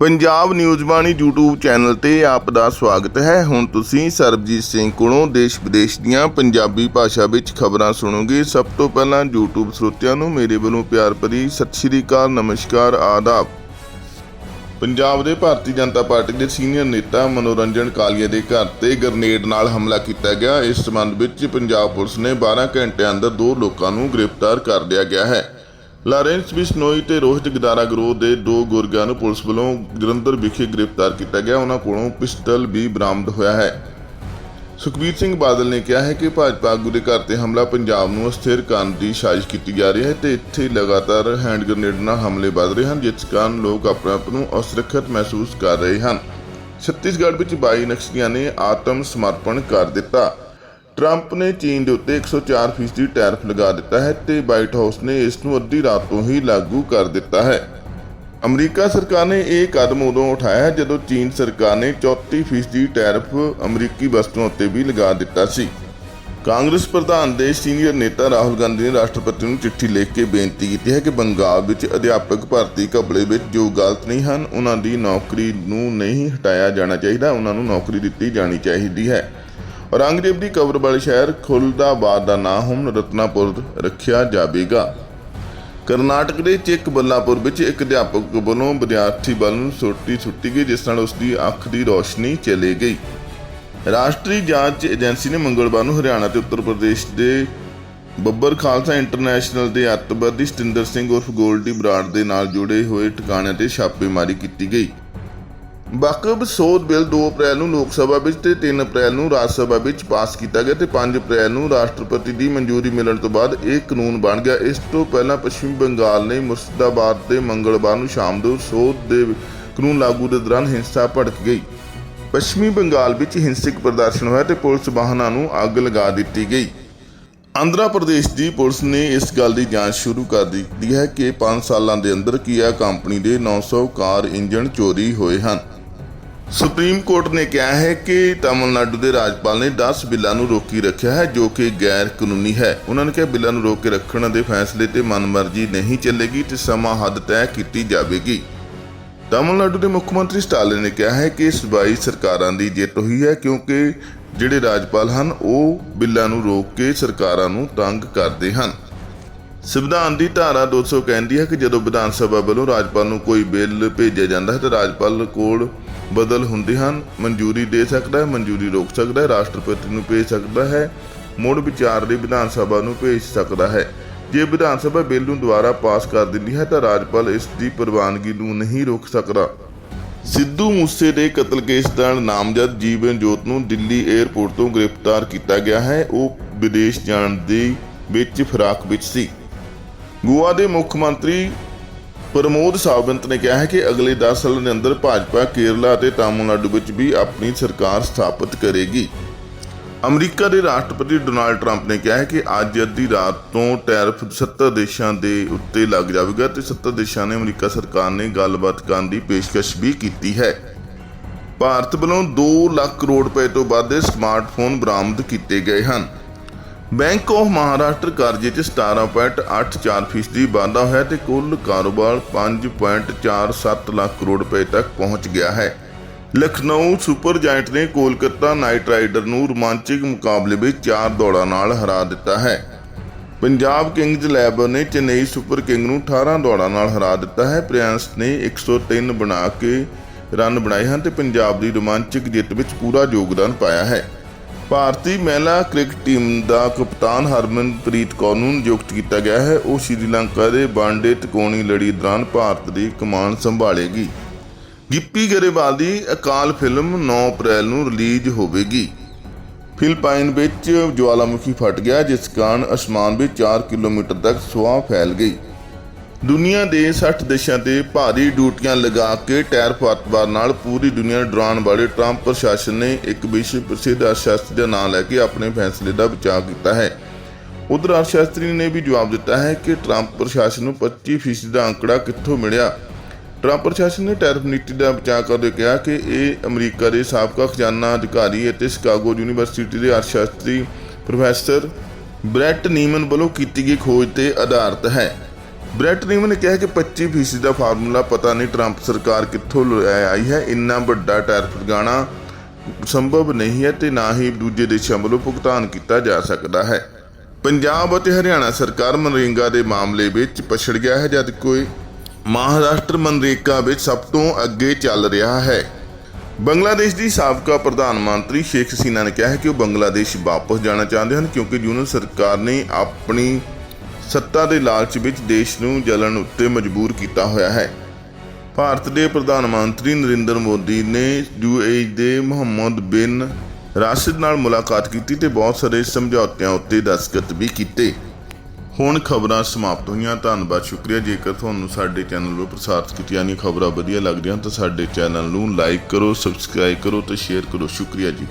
Punjab news Bani YouTube channel ਤੇ ਆਪ ਦਾ ਸਵਾਗਤ ਹੈ। ਹੁਣ ਤੁਸੀਂ ਸਰਬਜੀਤ ਸਿੰਘ ਕੋਲੋਂ ਦੇਸ਼ ਵਿਦੇਸ਼ ਦੀਆਂ ਪੰਜਾਬੀ ਭਾਸ਼ਾ ਵਿੱਚ ਖਬਰਾਂ ਸੁਣੋਗੇ। ਸਭ ਤੋਂ ਪਹਿਲਾਂ YouTube ਸਰੋਤਿਆਂ ਨੂੰ ਮੇਰੇ ਵੱਲੋਂ ਪਿਆਰ ਭਰੀ ਸਤਿ ਸ਼੍ਰੀ ਅਕਾਲ, ਨਮਸਕਾਰ, ਆਦਾਬ। ਪੰਜਾਬ ਦੇ ਭਾਰਤੀ ਜਨਤਾ ਪਾਰਟੀ ਦੇ ਸੀਨੀਅਰ ਨੇਤਾ ਮਨੋਰੰਜਨ ਕਾਲੀਆ ਦੇ ਘਰ ਤੇ ਗ੍ਰਨੇਡ ਨਾਲ ਹਮਲਾ ਕੀਤਾ ਗਿਆ। ਇਸ ਸਬੰਧ ਵਿੱਚ ਪੰਜਾਬ ਪੁਲਿਸ ਨੇ 12 ਘੰਟਿਆਂ ਅੰਦਰ ਦੋ ਲੋਕਾਂ ਨੂੰ ਗ੍ਰਿਫਤਾਰ ਕਰ ਲਿਆ ਗਿਆ ਹੈ। ਲਾਰੈਂਸ ਬਿਸ਼ਨੋਈ ਤੇ ਰੋਹਿਤ ਗਦਾਰਾ ਗਰੋਹ ਦੇ ਦੋ ਗੁਰਗਾਂ ਨੂੰ ਪੁਲਿਸ ਵੱਲੋਂ ਜਲੰਧਰ ਵਿਖੇ ਗ੍ਰਿਫਤਾਰ ਕੀਤਾ ਗਿਆ। ਉਹਨਾਂ ਕੋਲੋਂ ਪਿਸਟਲ ਵੀ ਬਰਾਮਦ ਹੋਇਆ ਹੈ। ਸੁਖਬੀਰ ਸਿੰਘ ਬਾਦਲ ਨੇ ਕਿਹਾ ਹੈ ਕਿ ਭਾਜਪਾ ਆਗੂ ਦੇ ਘਰ ਤੇ ਹਮਲਾ ਪੰਜਾਬ ਨੂੰ ਅਸਥਿਰ ਕਰਨ ਦੀ ਸਾਜ਼ਿਸ਼ ਕੀਤੀ ਜਾ ਰਹੀ ਹੈ ਤੇ ਇੱਥੇ ਲਗਾਤਾਰ ਹੈਂਡ ਗ੍ਰਨੇਡ ਨਾਲ ਹਮਲੇ ਵੱਧ ਰਹੇ ਹਨ, ਜਿਸ ਕਾਰਨ ਲੋਕ ਆਪਣੇ ਆਪ ਨੂੰ ਅਸੁਰੱਖਿਅਤ ਮਹਿਸੂਸ ਕਰ ਰਹੇ ਹਨ। ਛੱਤੀਸਗੜ੍ਹ ਵਿੱਚ 22 ਨਕਸਲੀਆਂ ਨੇ ਆਤਮ ਸਮਰਪਣ ਕਰ ਦਿੱਤਾ। ਟਰੰਪ ਨੇ ਚੀਨ ਦੇ ਉੱਤੇ 104% ਟੈਰਿਫ ਲਗਾ ਦਿੱਤਾ ਹੈ ਤੇ ਵਾਈਟ ਹਾਊਸ ਨੇ ਇਸ ਨੂੰ ਅੱਧੀ ਰਾਤ ਤੋਂ ਹੀ ਲਾਗੂ ਕਰ ਦਿੱਤਾ ਹੈ। ਅਮਰੀਕਾ ਸਰਕਾਰ ਨੇ ਇਹ ਕਦਮ ਉਦੋਂ ਉਠਾਇਆ ਹੈ ਜਦੋਂ ਚੀਨ ਸਰਕਾਰ ਨੇ 34% ਟੈਰਿਫ ਅਮਰੀਕੀ ਵਸਤੂਆਂ ਉੱਤੇ ਵੀ ਲਗਾ ਦਿੱਤਾ ਸੀ। ਕਾਂਗਰਸ ਪ੍ਰਧਾਨ ਦੇ ਸੀਨੀਅਰ ਨੇਤਾ ਰਾਹੁਲ ਗਾਂਧੀ ਨੇ ਰਾਸ਼ਟਰਪਤੀ ਨੂੰ ਚਿੱਠੀ ਲਿਖ ਕੇ ਬੇਨਤੀ ਕੀਤੀ ਹੈ ਕਿ ਬੰਗਾਲ ਵਿੱਚ ਅਧਿਆਪਕ ਭਰਤੀ ਘਪਲੇ ਵਿੱਚ ਜੋ ਗਲਤ ਨਹੀਂ ਹਨ, ਉਹਨਾਂ ਦੀ ਨੌਕਰੀ ਨੂੰ ਨਹੀਂ ਹਟਾਇਆ ਜਾਣਾ ਚਾਹੀਦਾ, ਉਹਨਾਂ ਨੂੰ ਨੌਕਰੀ ਦਿੱਤੀ ਜਾਣੀ ਚਾਹੀਦੀ ਹੈ। ਔਰੰਗਜ਼ੇਬ ਦੀ ਕਬਰ ਵਾਲੇ ਸ਼ਹਿਰ ਖੁਲਦਾਬਾਦ ਦਾ ਨਾਮ ਹੁਣ ਰਤਨਾਪੁਰ ਰੱਖਿਆ ਜਾਵੇਗਾ। ਕਰਨਾਟਕ ਦੇ ਚਿੱਕ ਬੱਲਾਪੁਰ ਵਿੱਚ ਇੱਕ ਅਧਿਆਪਕ ਵੱਲੋਂ ਵਿਦਿਆਰਥੀ ਵੱਲ ਨੂੰ ਸੋਟੀ ਸੁੱਟੀ ਗਈ, ਜਿਸ ਨਾਲ ਉਸ ਦੀ ਅੱਖ ਦੀ ਰੋਸ਼ਨੀ ਚਲੀ ਗਈ। ਰਾਸ਼ਟਰੀ ਜਾਂਚ ਏਜੰਸੀ ਨੇ ਮੰਗਲਵਾਰ ਨੂੰ ਹਰਿਆਣਾ ਤੇ ਉੱਤਰ ਪ੍ਰਦੇਸ਼ ਦੇ ਬੱਬਰ ਖਾਲਸਾ ਇੰਟਰਨੈਸ਼ਨਲ ਦੇ ਅੱਤਵਾਦੀ ਸਤਿੰਦਰ ਸਿੰਘ ਉਰਫ ਗੋਲਡੀ ਬਰਾੜ ਦੇ ਨਾਲ ਜੁੜੇ ਹੋਏ ਟਿਕਾਣਿਆਂ ਤੇ ਛਾਪੇਮਾਰੀ ਕੀਤੀ ਗਈ। ਵਕਫ ਸੋਧ ਬਿੱਲ 2 ਅਪ੍ਰੈਲ ਨੂੰ ਲੋਕ ਸਭਾ ਵਿੱਚ ਤੇ 3 ਅਪ੍ਰੈਲ ਨੂੰ ਰਾਜ ਸਭਾ ਵਿੱਚ ਪਾਸ ਕੀਤਾ ਗਿਆ ਤੇ 5 ਅਪ੍ਰੈਲ ਨੂੰ ਰਾਸ਼ਟਰਪਤੀ ਦੀ ਮਨਜ਼ੂਰੀ ਮਿਲਣ ਤੋਂ ਬਾਅਦ ਇਹ ਕਾਨੂੰਨ ਬਣ ਗਿਆ। ਇਸ ਤੋਂ ਪਹਿਲਾਂ ਪੱਛਮੀ ਬੰਗਾਲ ਨੇ ਮੁਰਸ਼ਿਦਾਬਾਦ ਤੇ ਮੰਗਲਵਾਰ ਨੂੰ ਸ਼ਾਮ ਨੂੰ ਸੋਧ ਦੇ ਕਾਨੂੰਨ ਲਾਗੂ ਦੇ ਦੌਰਾਨ ਹਿੰਸਾ ਭੜਕ ਗਈ। ਪੱਛਮੀ ਬੰਗਾਲ ਵਿੱਚ ਹਿੰਸਕ ਪ੍ਰਦਰਸ਼ਨ ਹੋਇਆ ਤੇ ਪੁਲਿਸ ਵਾਹਨਾਂ ਨੂੰ ਅੱਗ ਲਗਾ ਦਿੱਤੀ ਗਈ। ਆਂਧਰਾ ਪ੍ਰਦੇਸ਼ ਦੀ ਪੁਲਿਸ ਨੇ ਇਸ ਗੱਲ ਦੀ ਜਾਂਚ ਸ਼ੁਰੂ ਕਰ ਦਿੱਤੀ ਹੈ ਕਿ 5 ਸਾਲਾਂ ਦੇ ਅੰਦਰ ਕੀਆ ਕੰਪਨੀ ਦੇ 900 ਕਾਰ ਇੰਜਣ ਚੋਰੀ ਹੋਏ ਹਨ। ਸੁਪਰੀਮ ਕੋਰਟ ਨੇ ਕਿਹਾ ਹੈ ਕਿ ਤਾਮਿਲਨਾਡੂ ਦੇ ਰਾਜਪਾਲ ਨੇ 10 ਬਿੱਲਾਂ ਨੂੰ ਰੋਕੀ ਰੱਖਿਆ ਹੈ, ਜੋ ਕਿ ਗੈਰ ਕਾਨੂੰਨੀ ਹੈ। ਉਹਨਾਂ ਨੇ ਕਿਹਾ ਬਿੱਲਾਂ ਨੂੰ ਰੋਕ ਕੇ ਰੱਖਣ ਦੇ ਫੈਸਲੇ ਤੇ ਮਨਮਰਜ਼ੀ ਨਹੀਂ ਚੱਲੇਗੀ ਤੇ ਸਮਾਂ ਹੱਦ ਤੈਅ ਕੀਤੀ ਜਾਵੇਗੀ। ਤਾਮਿਲਨਾਡੂ ਦੇ ਮੁੱਖ ਮੰਤਰੀ ਸਟਾਲਿਨ ਨੇ ਕਿਹਾ ਹੈ ਕਿ ਸੂਬਾਈ ਸਰਕਾਰਾਂ ਦੀ ਜਿੱਤ ਹੋਈ ਹੈ, ਕਿਉਂਕਿ ਜਿਹੜੇ ਰਾਜਪਾਲ ਹਨ, ਉਹ ਬਿੱਲਾਂ ਨੂੰ ਰੋਕ ਕੇ ਸਰਕਾਰਾਂ ਨੂੰ ਤੰਗ ਕਰਦੇ ਹਨ। ਸੰਵਿਧਾਨ ਦੀ ਧਾਰਾ 200 ਕਹਿੰਦੀ ਹੈ ਕਿ ਜਦੋਂ ਵਿਧਾਨ ਸਭਾ ਵੱਲੋਂ ਰਾਜਪਾਲ ਨੂੰ ਕੋਈ ਬਿੱਲ ਭੇਜਿਆ ਜਾਂਦਾ ਹੈ, ਤਾਂ ਰਾਜਪਾਲ ਕੋਲ ਬਦਲ ਹੁੰਦੇ ਹਨ। ਮਨਜ਼ੂਰੀ ਦੇ ਸਕਦਾ ਹੈ, ਮਨਜ਼ੂਰੀ ਰੋਕ ਸਕਦਾ ਹੈ, ਰਾਸ਼ਟਰਪਤੀ ਨੂੰ ਭੇਜ ਸਕਦਾ ਹੈ, ਮੁੜ ਵਿਚਾਰ ਲਈ ਵਿਧਾਨ ਸਭਾ ਨੂੰ ਭੇਜ ਸਕਦਾ ਹੈ। ਜੇ ਵਿਧਾਨ ਸਭਾ ਬਿੱਲ ਨੂੰ ਦੁਬਾਰਾ ਪਾਸ ਕਰ ਦਿੰਦੀ ਹੈ, ਤਾਂ ਰਾਜਪਾਲ ਇਸ ਦੀ ਪ੍ਰਵਾਨਗੀ ਨੂੰ ਨਹੀਂ ਰੋਕ ਸਕਦਾ। ਸਿੱਧੂ ਮੂਸੇ ਦੇ ਕਤਲ ਕੇਸ ਦਾ ਨਾਮਜ਼ਦ ਜੀਵਨ ਜੋਤ ਨੂੰ ਦਿੱਲੀ 에ਅਰਪੋਰਟ ਤੋਂ ਗ੍ਰਿਫਤਾਰ ਕੀਤਾ ਗਿਆ ਹੈ। ਉਹ ਵਿਦੇਸ਼ ਜਾਣ ਦੀ ਵਿੱਚ ਫਿਰਾਕ ਵਿੱਚ ਸੀ। ਗੋਆ ਦੇ ਮੁੱਖ ਮੰਤਰੀ ਪ੍ਰਮੋਦ ਸਾਵੰਤ ਨੇ ਕਿਹਾ ਹੈ ਕਿ ਅਗਲੇ 10 ਸਾਲਾਂ ਦੇ ਅੰਦਰ ਭਾਜਪਾ ਕੇਰਲਾ ਅਤੇ ਤਾਮਿਲਨਾਡੂ ਵਿੱਚ ਵੀ ਆਪਣੀ ਸਰਕਾਰ ਸਥਾਪਿਤ ਕਰੇਗੀ। ਅਮਰੀਕਾ ਦੇ ਰਾਸ਼ਟਰਪਤੀ ਡੋਨਾਲਡ ਟਰੰਪ ਨੇ ਕਿਹਾ ਹੈ ਕਿ ਅੱਜ ਅੱਧੀ ਰਾਤ ਤੋਂ ਟੈਰਿਫ 70 ਦੇਸ਼ਾਂ ਦੇ ਉੱਤੇ ਲੱਗ ਜਾਵੇਗਾ ਤੇ 70 ਦੇਸ਼ਾਂ ਨੇ ਅਮਰੀਕਾ ਸਰਕਾਰ ਨੇ ਗੱਲਬਾਤ ਕਰਨ ਦੀ ਪੇਸ਼ਕਸ਼ ਵੀ ਕੀਤੀ ਹੈ। ਭਾਰਤ ਵੱਲੋਂ 2 ਲੱਖ ਕਰੋੜ ਰੁਪਏ ਤੋਂ ਵੱਧ ਦੇ ਸਮਾਰਟਫੋਨ ਬਰਾਮਦ ਕੀਤੇ ਗਏ ਹਨ। ਬੈਂਕ ਆਫ ਮਹਾਰਾਸ਼ਟਰ ਕਰਜ਼ੇ 'ਚ 17.84% ਦੀ ਵਾਧਾ ਹੋਇਆ ਤੇ ਕੁੱਲ ਕਾਰੋਬਾਰ 5.47 ਲੱਖ ਕਰੋੜ ਰੁਪਏ ਤੱਕ ਪਹੁੰਚ ਗਿਆ ਹੈ। ਲਖਨਊ ਸੁਪਰ ਜਾਇੰਟ ਨੇ ਕੋਲਕਾਤਾ ਨਾਈਟ ਰਾਈਡਰ ਨੂੰ ਰੋਮਾਂਚਕ ਮੁਕਾਬਲੇ ਵਿੱਚ ਚਾਰ ਦੌੜਾਂ ਨਾਲ ਹਰਾ ਦਿੱਤਾ ਹੈ। ਪੰਜਾਬ ਕਿੰਗਜ਼ 11 ਨੇ ਚੇਨਈ ਸੁਪਰ ਕਿੰਗ ਨੂੰ 18 ਦੌੜਾਂ ਨਾਲ ਹਰਾ ਦਿੱਤਾ ਹੈ। ਪ੍ਰਿਆੰਸ ਨੇ 103 ਬਣਾ ਕੇ ਰਨ ਬਣਾਏ ਹਨ ਤੇ ਪੰਜਾਬ ਦੀ ਰੋਮਾਂਚਕ ਜਿੱਤ ਵਿੱਚ ਪੂਰਾ ਯੋਗਦਾਨ ਪਾਇਆ ਹੈ। ਭਾਰਤੀ ਮਹਿਲਾ ਕ੍ਰਿਕਟ ਟੀਮ ਦਾ ਕਪਤਾਨ ਹਰਮਨਪ੍ਰੀਤ ਕੌਰ ਨੂੰ ਨਿਯੁਕਤ ਕੀਤਾ ਗਿਆ ਹੈ। ਉਹ ਸ਼੍ਰੀਲੰਕਾ ਦੇ ਬਾਂਡੇ ਤਕੋਣੀ ਲੜੀ ਦੌਰਾਨ ਭਾਰਤ ਦੀ ਕਮਾਨ ਸੰਭਾਲੇਗੀ। ਗਿੱਪੀ ਗਰੇਵਾਲ ਦੀ ਅਕਾਲ ਫਿਲਮ 9 ਅਪ੍ਰੈਲ ਨੂੰ ਰਿਲੀਜ਼ ਹੋਵੇਗੀ। ਫਿਲਪਾਈਨ ਵਿੱਚ ਜਵਾਲਾਮੁਖੀ ਫਟ ਗਿਆ, ਜਿਸ ਕਾਰਨ ਅਸਮਾਨ ਵਿੱਚ 4 ਕਿਲੋਮੀਟਰ ਤੱਕ ਸੁਆਹ ਫੈਲ ਗਈ। ਦੁਨੀਆ ਦੇ 60 ਦੇਸ਼ਾਂ ਤੇ ਭਾਰੀ ਡਿਊਟੀਆਂ ਲਗਾ ਕੇ ਟੈਰ ਫਤਵਾਰ ਨਾਲ ਪੂਰੀ ਦੁਨੀਆ ਡਰਾਉਣ ਵਾਲੇ ਟਰੰਪ ਪ੍ਰਸ਼ਾਸਨ ਨੇ ਇੱਕ ਵਿਸ਼ਵ ਪ੍ਰਸਿੱਧ ਅਰਥਸ਼ਾਸਤਰੀ ਦਾ ਨਾਮ ਲੈ ਕੇ ਆਪਣੇ ਫੈਸਲੇ ਦਾ ਬਚਾਅ ਕੀਤਾ ਹੈ। ਉਧਰ ਅਰਥਸ਼ਾਸਤਰੀ ਨੇ ਵੀ ਜਵਾਬ ਦਿੱਤਾ ਹੈ ਕਿ ਟਰੰਪ ਪ੍ਰਸ਼ਾਸਨ ਨੂੰ 25% ਦਾ ਅੰਕੜਾ ਕਿੱਥੋਂ ਮਿਲਿਆ? ਟਰੰਪ ਪ੍ਰਸ਼ਾਸਨ ਨੇ ਟੈਰਿਫ ਨੀਤੀ ਦਾ ਬਚਾਅ ਕਰਦੇ ਕਿਹਾ ਕਿ ਇਹ ਅਮਰੀਕਾ ਦੇ ਸਾਬਕਾ ਖਜ਼ਾਨਾ ਅਧਿਕਾਰੀ ਅਤੇ ਸ਼ਿਕਾਗੋ ਯੂਨੀਵਰਸਿਟੀ ਦੇ ਅਰਥਸ਼ਾਸਤਰੀ ਪ੍ਰੋਫੈਸਰ ਬ੍ਰੈਟ ਨੀਮਨ ਵੱਲੋਂ ਕੀਤੀ ਗਈ ਖੋਜ ਤੇ ਆਧਾਰਿਤ ਹੈ। ਬ੍ਰੈਟ ਰੀਮਨ ਨੇ ਕਿਹਾ ਕਿ 25% ਦਾ ਫਾਰਮੂਲਾ ਪਤਾ ਨਹੀਂ ਟਰੰਪ ਸਰਕਾਰ ਕਿੱਥੋਂ ਲੈ ਆਈ ਹੈ। ਇੰਨਾ ਵੱਡਾ ਟੈਰਿਫ ਲਗਾਉਣਾ ਸੰਭਵ ਨਹੀਂ ਹੈ ਤੇ ਨਾ ਹੀ ਦੂਜੇ ਦੇਸ਼ਾਂ ਵੱਲੋਂ ਭੁਗਤਾਨ ਕੀਤਾ ਜਾ ਸਕਦਾ ਹੈ। ਪੰਜਾਬ ਅਤੇ ਹਰਿਆਣਾ ਸਰਕਾਰ ਮਨਰੇਗਾ ਦੇ ਮਾਮਲੇ ਵਿੱਚ ਪਛੜ ਗਿਆ ਹੈ, ਜਦ ਕੋਈ ਮਹਾਰਾਸ਼ਟਰ ਮਨਰੇਗਾ ਵਿੱਚ ਸਭ ਤੋਂ ਅੱਗੇ ਚੱਲ ਰਿਹਾ ਹੈ। ਬੰਗਲਾਦੇਸ਼ ਦੀ ਸਾਬਕਾ ਪ੍ਰਧਾਨ ਮੰਤਰੀ ਸ਼ੇਖ ਹਸੀਨਾ ਨੇ ਕਿਹਾ ਹੈ ਕਿ ਉਹ ਬੰਗਲਾਦੇਸ਼ ਵਾਪਸ ਜਾਣਾ ਚਾਹੁੰਦੇ ਹਨ ਕਿਉਂਕਿ ਯੂਨਨ ਸਰਕਾਰ ਨੇ ਆਪਣੀ ਸੱਤਾ ਦੇ ਲਾਲਚ ਵਿੱਚ ਦੇਸ਼ ਨੂੰ ਜਲਣ ਉੱਤੇ ਮਜਬੂਰ ਕੀਤਾ ਹੋਇਆ ਹੈ। ਭਾਰਤ ਦੇ ਪ੍ਰਧਾਨ ਮੰਤਰੀ ਨਰਿੰਦਰ ਮੋਦੀ ਨੇ ਯੂਏਈ ਦੇ ਮੁਹੰਮਦ ਬਿਨ ਰਾਸ਼ਿਦ ਨਾਲ ਮੁਲਾਕਾਤ ਕੀਤੀ ਤੇ ਬਹੁਤ ਸਾਰੇ ਸਮਝੌਤਿਆਂ ਉੱਤੇ ਦਸਤਖਤ ਵੀ ਕੀਤੇ। ਹੁਣ ਖਬਰਾਂ ਸਮਾਪਤ ਹੋਈਆਂ। ਧੰਨਵਾਦ, ਸ਼ੁਕਰੀਆ। ਜੇਕਰ ਤੁਹਾਨੂੰ ਸਾਡੇ ਚੈਨਲ ਨੂੰ ਪ੍ਰਸਾਰਿਤ ਕੀਤੀਆਂ ਗਈਆਂ ਖਬਰਾਂ ਵਧੀਆ ਲੱਗਦੀਆਂ ਤਾਂ ਸਾਡੇ ਚੈਨਲ ਨੂੰ ਲਾਈਕ ਕਰੋ, ਸਬਸਕ੍ਰਾਈਬ ਕਰੋ ਤੇ ਸ਼ੇਅਰ ਕਰੋ। ਸ਼ੁਕਰੀਆ ਜੀ।